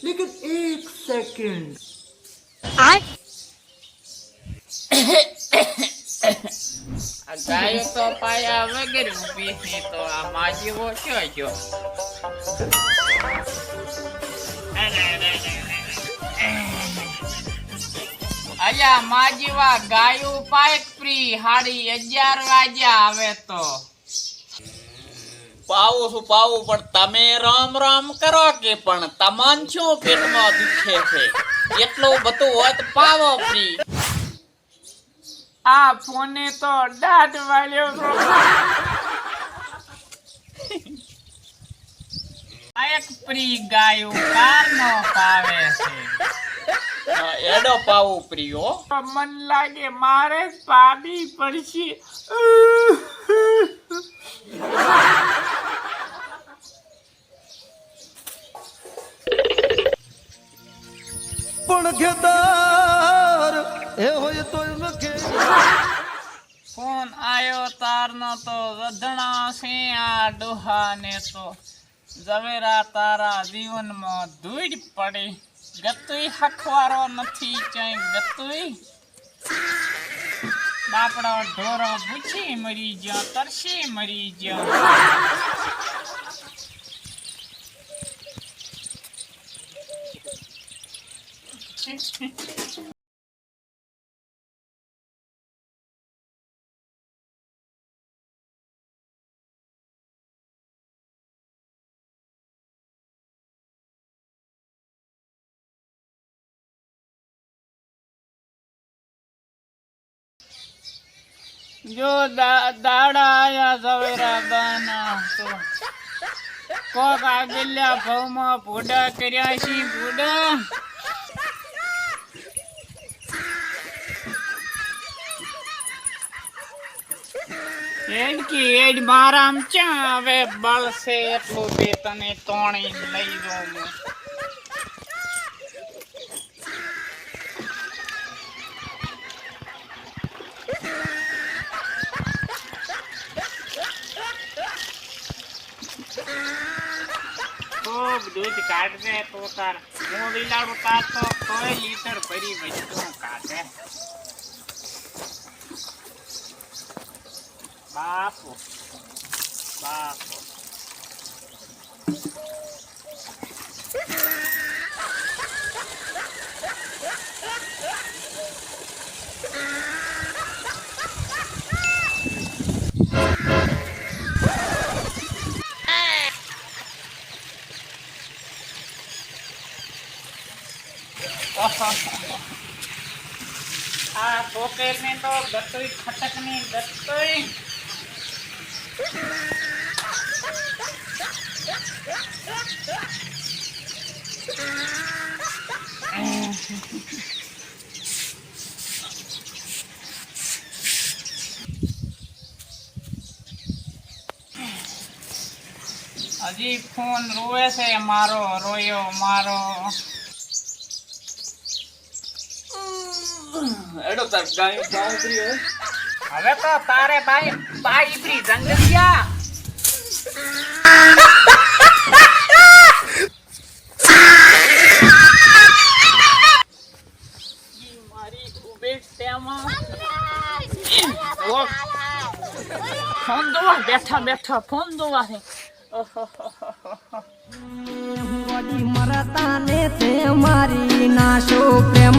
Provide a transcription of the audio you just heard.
लेकिन एक सेकंड આ ગાયો તો પાયા વગર ઊભી છે તો આ માજીવો ક્યાં ગયો અલ્યા માજીવા ગાયું પાયક પ્રી હાડી અગિયાર વાગ્યા આવે તો પાવું છું પાવું પણ તમે રામ રામ કરો કે પણ તમાન શું પેટમાં દુખે છે? એટલું બધું હોત પાવો ફ્રી આ ફોને તો દાઢ વાળ્યો એક પ્રી ગાયો કાર નો પાવે છે. એડો પાવું પ્રિયો. મન લાગે મારે પાવી પડશે. પણ ખેતર એ હોય તો ફોન આયો તારનો તો છે આ ડોહાને તો. ઝવેરા તારા જીવનમાં ધૂળ પડી. ગતુઈ હખવારો નથી ક્યાંય ગતુઈ. બાપડો ઢોરો ભૂચી મરી ગયો તરસી મરી ગયો जो दाडाया जवरा या सवयरा दाना तो कोक आगिल्या फौमा फुडा कर्याशी એડ કે એડ મારામ ચા હવે બળશે એટલું બે તને તોણી લઈ હું. ખૂબ દૂધ કાઢશે તો તાર હું લીલાડું કાઢતો તો કોઈ લીટર ભરી વચ્ચે કાઢે બાપુ બાપુ આ છોકર ને તો ગતોઈ ખટકની ગતોય હજી ફોન રોવે છે મારો રોયો મારો. એડો તાર ગાય ગાય હવે તો તારે ભાઈ ટેમાં ઓ, ફોન દોવા બેઠા બેઠા ફોન દોવા છે મરતા ને તે મારી નાશો પ્રેમ